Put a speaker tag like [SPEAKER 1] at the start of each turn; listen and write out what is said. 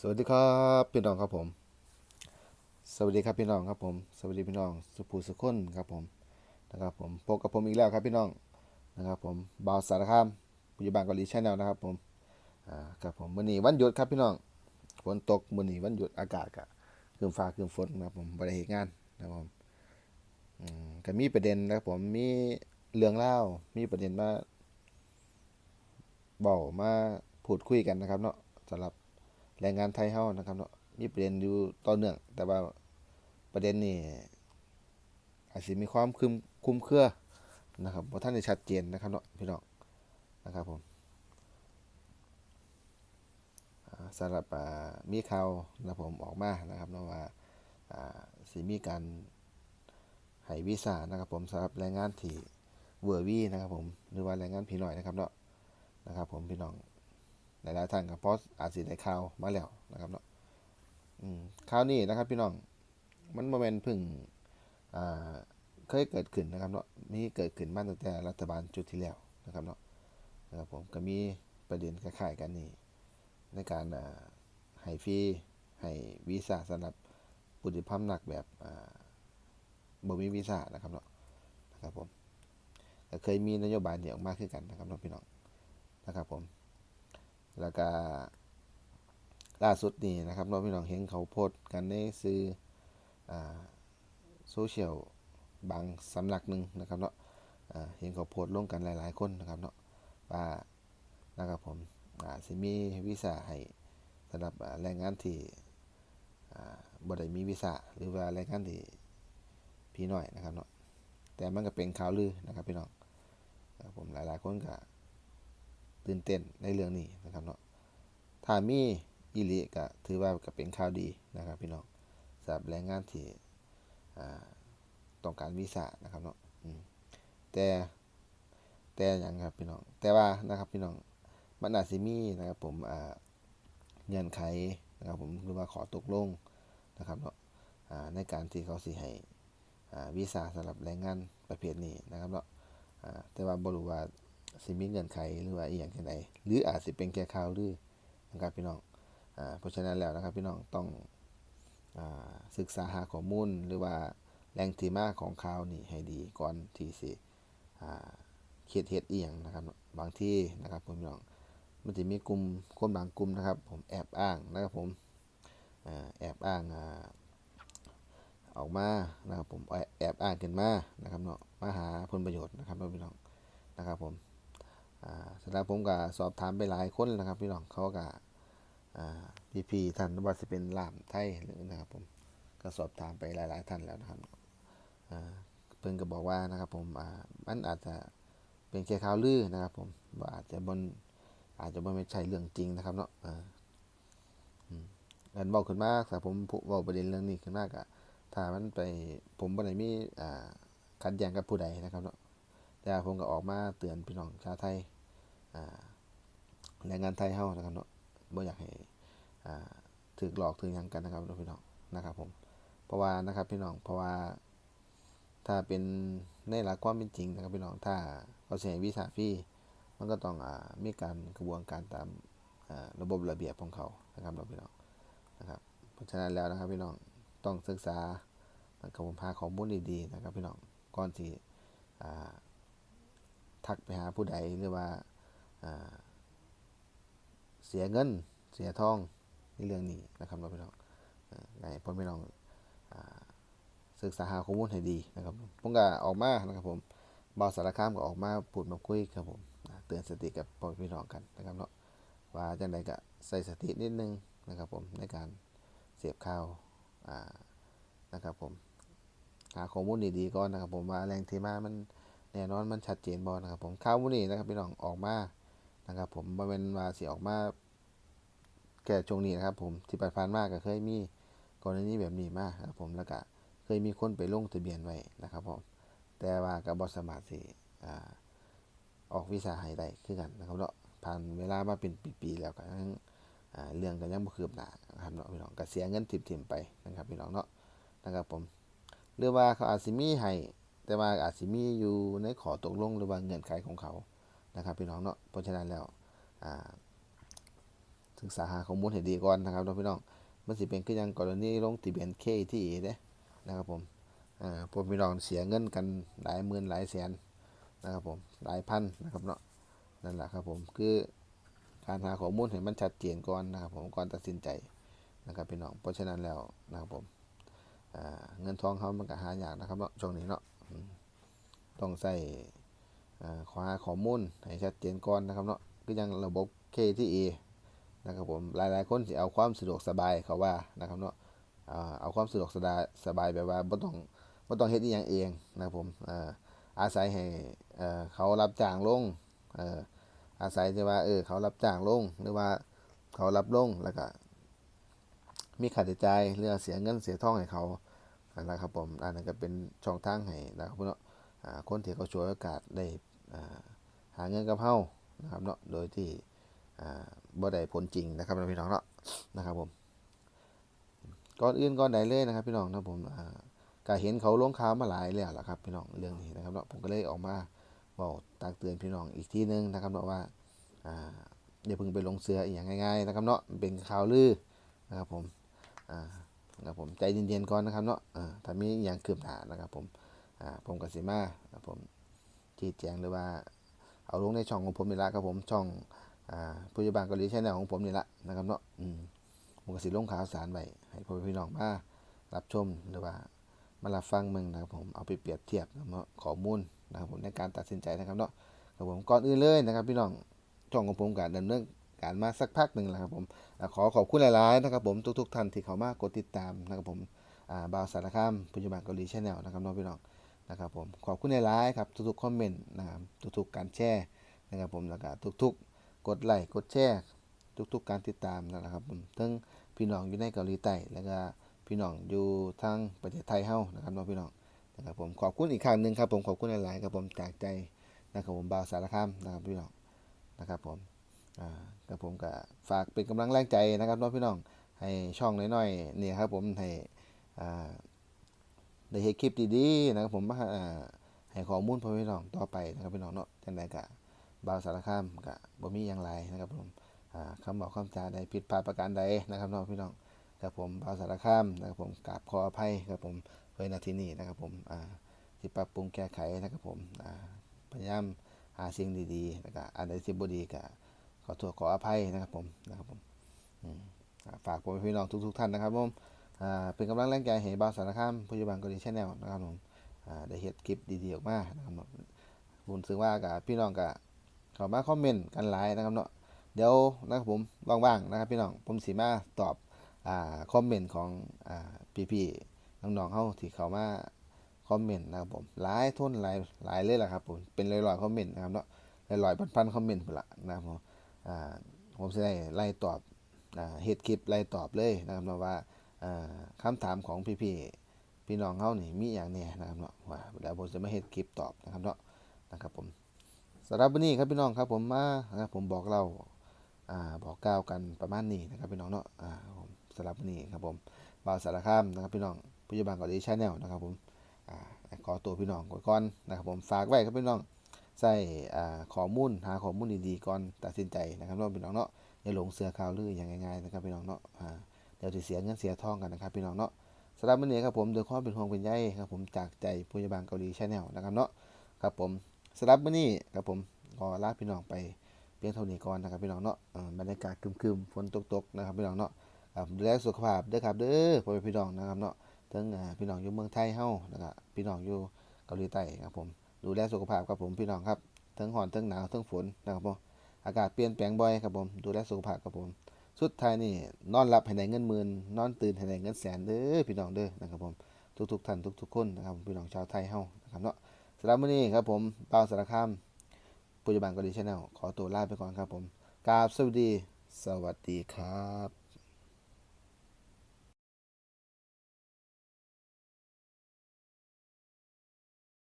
[SPEAKER 1] สวัสดีครับพี่น้องครับผม สวัสดีครับพี่น้องครับผม สวัสดีพี่น้องสุภูสุคนครับผมนะครับผมพบกับผมอีกแล้วครับพี่น้องนะครับผมบาวสารคามปัจจุบันเกาหลีชแนลนะครับผมอ่าครับผมมื้อนี้วันหยุดครับพี่น้องฝนตกมื้อนี้วันหยุดอากาศก็ครึ้มฟ้าครึ้มฝนนะครับผมบ่ได้เฮ็ดงานนะครับผมอืมก็มีประเด็นนะครับผมมีเรื่องเล่ามีประเด็นมาเบามาพูดคุยกันนะครับเนาะสำหรับ แรงงานไทยเฮานะครับเนาะมีประเด็นอยู่ต่อเนื่อง แต่ว่าประเด็นนี้อาจสิมีความคุมคุมเครือนะครับบ่ทันได้ชัดเจนนะครับเนาะพี่น้องนะครับผมอ่าสำหรับมีข่าวนะผมออกมานะครับเนาะว่าอ่าสิมีการให้วีซ่านะครับผมสำหรับแรงงานที่เวอร์วีนะครับผมหรือว่าแรงงานพี่น้อยนะครับเนาะนะครับผมพี่น้อง หลายๆท่านก็เพราะอาจสิได้ข่าวมาแล้วนะครับเนาะข่าวนี้นะครับพี่น้องมันโมเมนต์พึ่งเคยเกิดขึ้นนะครับเนาะมีเกิดขึ้นมาตั้งแต่รัฐบาลชุดที่แล้วนะครับเนาะนะครับผมก็มีประเด็นคล้ายๆกันนี่ในการให้ฟรีให้วีซ่าสำหรับผู้ที่พำนักแบบบ่มีวีซ่านะครับเนาะนะครับผมเคยมีนโยบายนี้ออกมาคือกันนะครับเนาะพี่น้องนะครับผม แล้วก็ล่าสุดนี่นะครับเราพี่น้องเห็นเขาโพสต์กันในสื่อโซเชียลบางสำนักหนึ่งนะครับเนาะเห็นเขาโพสต์ลงกันหลาย ๆ คนนะครับเนาะว่านะครับผมอ่าสิมีวีซ่าให้สำหรับแรงงานที่บ่ได้มีวีซ่าหรือว่าแรงงานที่พี่น้อยนะครับเนาะแต่มันก็เป็นข่าวลือนะครับพี่น้องผมหลาย ๆ คนก็ ตื่นเต้นในเรื่องนี้นะครับเนาะถ้ามีอิริก็ถือว่าก็เป็นข่าวดีนะครับพี่น้องสำหรับแรงงานที่ต้องการวีซ่านะครับเนาะแต่แต่อย่างครับพี่น้องแต่ว่านะครับพี่น้องมันอาจสิมีนะครับผมเงื่อนไขนะครับผมหรือว่าขอตกลงนะครับเนาะในการที่เขาสิให้วีซ่าสำหรับแรงงานประเภทนี้นะครับเนาะแต่ว่าบรูว่า สิมีเงื่อนไขหรือว่าอีหยังจังไดหรืออาจสิเป็นแค่ข่าวลือนะครับพี่น้องอ่าเพราะฉะนั้นแล้วนะครับพี่น้องต้องอ่าศึกษาหาข้อมูลหรือว่าแหล่งที่มาของข่าวนี่ให้ดีก่อนที่สิอ่าคิดเฮ็ดอีหยังนะครับบางที่นะครับพี่น้องมันจะมีกลุ่มคนบางกลุ่มนะครับ ผมแอบอ้างนะครับผมอ่าแอบอ้างอ่าออกมานะครับผมแอบอ้างขึ้นมานะครับเนาะมาหาผลประโยชน์นะครับพี่น้องนะครับผม สำหรับผมก็สอบถามไปหลายคนนะครับ พี่น้องเขาก็อ่พี่ๆท่านว่าสิเป็นล่ามไทยหรือนะครับผมก็สอบถามไปหลาย ๆ ท่านแล้วนะครับอ่าเพิ่นก็บอกว่านะครับผมอ่ามันอาจจะเป็นแค่ข่าวลือนะครับ ผมว่าอาจจะบนอาจจะบ่ไม่ใช่เรื่องจริงนะครับเนาะอ่าอืมอันบอกขึ้นมาถ้าผมเว้าประเด็นเรื่องนี้ขึ้นมาก็ถ้ามันไปผมบ่ได้มีอ่าขัดแย้งกับผู้ใดนะครับเนาะแต่ผมก็ออกมาเตือนพี่น้องชาวไทย แรงงานไทยเฮานะครับเนาะบ่อยากให้ถูกหลอกถูกหยังกันนะครับพี่น้องนะครับผมเพราะว่านะครับพี่น้องเพราะว่า ถ้าเป็นในหลักความเป็นจริงนะครับพี่น้องถ้าเขาสิให้วีซ่าฟรีมันก็ต้องอมีการกระบวนการตามระบบระเบียบของเขานะครับพี่น้องนะครับเพราะฉะนั้นแล้วนะครับพี่น้องต้องศึกษานะครับผมหาข้อมูลดีๆนะครับพี่น้องก่อนที่ทักไปหาผู้ใดหรือว่า เสียเงิน เสียทองในเรื่องนี้นะครับเราพี่น้องอ่าให้พ่อพี่น้องศึกษาหาข้อมูลให้ดีนะครับผมก็ออกมานะครับผมบาวสารคามก็ออกมาพูดมาคุยครับผมเตือนสติกับพ่อพี่น้องกันนะครับเนาะว่าจังใดก็ใส่สตินิดนึงนะครับผมในการเสพข่าวอ่านะครับผมหาข้อมูลดีๆก่อนนะครับผมว่าแรงที่มามันแน่นอนมันชัดเจนบอนะครับผมข่าวมื้อนี้นะครับพี่น้องออกมา นะครับผมบ่แม่นว่าสิออกมาแก่ช่วงนี้นะครับ ผมที่ผ่านมากก็เคยมีกรณีแบบนี้มากครับผมแล้วก็เคยมีคนไปลงทะเบียนไว้นะครับผมแต่ว่าก็บ่สามารถสิอออกวีซ่าให้ได้คือกันนะครับเนาะผ่านเวลามาเป็นปีๆแล้วก็ยังเรื่องก็ยังบ่คืบหน้านะครับเนาะพี่น้องก็เสียเงินทิ่มๆไปนะครับพี่น้องเนาะนะครับผมหรือว่าเขาอาจสิมีให้แต่ว่าอาจสิมีอยู่ในขอตกลงหรือว่าเงื่อนไขของเขา นะครับพี่น้องเนาะเพราะฉะนั้นแล้วศึกษาหาข้อมูลให้ดีก่อนนะครับเนาพี่น้องมันสิเป็นคือหยังกรณีลงทะเบียน KTE เด้นะครับผมพวกพี่น้องเสียเงินกันหลายหมื่นหลายแสนนะครับผมหลายพันนะครับเนาะนั่นแหละครับผมคือการหาข้อมูลให้มันชัดเจนก่อนนะครับผมก่อนตัดสินใจนะครับพี่น้องเพราะฉะนั้นแล้วนะครับผมเงินทองเขามันก็หายากนะครับเนาะช่วงนี้เนาะต้องใส่ ขอหาข้อมูลให้ชัดเจนก่อนนะครับเนาะคือยังระบบ KTE นะครับผมหลายๆคนสิเอาความสะดวกสบายเขาว่านะครับเนาะเอาความสะดวกสบายสบายแบบว่าบ่ต้องบ่ต้องเฮ็ดอีหยังเองนะครับผมอาศัยให้เขารับจ้างลงอาศัยที่ว่าเออเขารับจ้างลงหรือว่าเขารับลงแล้วก็มีค่าใช้จ่ายเรื่องเสียเงินเสียทองให้เขานะครับผมอันนั้นก็เป็นช่องทางให้นะครับเนาะ คนที่เขาช่วยโอกาสได้หาเงินกับเฮานะครับเนาะโดยที่บ่ได้ผลจริงนะครับพี่น้องเนาะนะครับผมก่อนอื่นก่อนใดเลยนะครับ พี่น้องนะผมก็เห็นเขาลงข่าวมาหลายแล้วล่ะครับพี่น้องเรื่องนี้นะครับเนาะผมก็เลยออกมาบอกตักเตือนพี่น้องอีกทีนึงนะครับเนาะว่าอย่าเพิ่งไปลงเสืออีกอย่างง่ายๆนะครับเนาะเป็นข่าวลือนะครับผมนะครับผมใจเย็นๆก่อนนะครับเนาะถ้ามีอย่างคืบหน้านะครับผม อ่าผมก็สิมาผมชี้แจงหรือว่า เอาลงในช่องของผมนี่ละครับผมช่องอ่าผู้ใหญ่บ้านเกาหลีชแนลของผมนี่ละนะครับเนาะอืมผมก็สิลงข่าวสารไว้ให้พ่อพี่น้องมารับชมหรือว่ามารับฟังมึงนะครับผมเอาไปเปรียบเทียบนะครับข้อมูลนะครับผมในการตัดสินใจนะครับเนาะครับผมก่อนอื่นเลยนะครับ พี่น้องช่องของผมการดำเนินการมาสักพักหนึ่งแล้วครับผมขอขอบคุณหลายๆนะครับผมทุกๆท่านที่เข้ามากดติดตามนะครับผมอ่าบ่าวสารคามผู้ใหญ่บ้านเกาหลีชแนลนะครับเนาะพี่น้อง นะครับผมขอบคุณในหลายครับทุกๆคอมเมนต์นะครับทุกๆการแชร์นะครับผมแล้วก็ทุกๆ กดไลค์กดแชร์ทุกๆ การติดตามนะครับผมทั้งพี่น้องอยู่ในเกาหลีใต้แล้วก็พี่น้องอยู่ทางประเทศไทยเฮานะครับน้องพี่น้องนะครับผมขอบคุณอีกครั้งหนึ่งครับผมขอบคุณหลายๆครับผมจากใจนะครับผมบ่าวสารคามนะครับพี่น้องนะครับผมอ่ากับผมก็ฝากเป็นกำลังแรงใจนะครับน้องพี่น้องให้ช่องน้อยๆเนี่ยครับผมให้อ่า ได้เห็นคลิปดีๆนะครับผมมาให้ข้อมูลพ่อพี่น้องต่อไปนะครับพี่น้องเนาะจังไดก็บ่าวสารคามก็บ่มีอย่างไรนะครับผมคำบอกคำจาใดผิดพลาดประการใดนะครับน้องพี่น้องครับผมบ่าวสารคามนะครับผมกราบขออภัยครับผมไว้ณที่นี้นะครับผมอ่าที่ปรับปรุงแก้ไขนะครับผมอ่าพยายามหาสิ่งดีๆแล้วก็อันใดที่บ่ดีก็ขอโทษขออภัยนะครับผมนะครับผมฝากผมพี่น้องทุกๆท่านนะครับผม เป็นกำลังแรงใจให้บ่าสารคามพยาบาลกรีชแนลนะครับผมได้เฮ็ดคลิปดีๆออกมานะครับผมรู้สึกว่ากับพี่น้องกับเข้ามาคอมเมนต์กันหลายนะครับเนาะเดี๋ยวนะครับผมว่างๆนะครับพี่น้องผมสีมาตอบอ่าคอมเมนต์ของอ่าพี่ๆน้องๆเฮาที่เข้ามาคอมเมนต์นะครับผมหลายทุนหลายหลายเลยล่ะครับผมเป็นร้อยๆคอมเมนต์นะครับเนาะร้อยๆพันๆคอมเมนต์พุ่นละนะครับผมอ่าผมจะได้ไล่ตอบอ่าเฮ็ดคลิปไล่ตอบเลยนะครับเนาะว่าอ่า คำถามของพี่ๆพี่น้องเฮานี่มีอย่างแน่นะครับเนาะว่าเดี๋ยวผมจะมาเฮ็ดคลิปตอบนะครับเนาะนะครับผมสำหรับวันนี้ครับพี่น้องครับผมมานะครับผมบอกเราอ่าบอกกล่าวกันประมาณนี้นะครับพี่น้องเนาะอ่าผมสำหรับวันนี้ครับผมบ่าวสารคามนะครับพี่น้องผู้ใหญ่บ้านกาหลีชาแนลนะครับผมอ่าขอตัวพี่น้องก่อนนะครับผมฝากไว้ครับพี่น้องใส่อ่าข้อมูลหาข้อมูลดีๆก่อนตัดสินใจนะครับเนาะพี่น้องเนาะอย่าหลงเสือข่าวลืออย่างง่ายๆนะครับพี่น้องเนาะอ่า เดี๋ยวจะเสียเงินเสียทองกันนะครับพี่น้องเนาะสำหรับวันนี้ครับผมโดยความเป็นห่วงเป็นใยครับผมจากใจผู้ใหญ่บ้านเกาหลีชาแนลนะครับเนาะครับผมสำหรับวันนี้ครับผมก็ลาพี่น้องไปเพียงเท่านี้ก่อนนะครับพี่น้องเนาะบรรยากาศคึมๆฝนตกๆนะครับพี่น้องเนาะดูแลสุขภาพเด้อครับเด้อพ่อแม่พี่น้องนะครับเนาะทั้งพี่น้องอยู่เมืองไทยเฮานะครับพี่น้องอยู่เกาหลีใต้ครับผมดูแลสุขภาพครับผมพี่น้องครับทั้งร้อนทั้งหนาวทั้งฝนนะครับผมอากาศเปลี่ยนแปลงบ่อยครับผมดูแลสุขภาพครับผม สุดท้ายนี่นอนหลับให้ได้เงินหมื่นนอนตื่นให้ได้เงินแสนเด้อพี่น้องเด้อนะครับผมทุกๆท่านทุก ๆ คนนะครับพี่น้องชาวไทยเฮานะครับเนาะสำหรับมื้อนี้ครับผมเปาสารคามปัจจุบันก็ดีชแนลขอตัวลาไปก่อนครับผมกราบสวัสดี สวัสดีครับ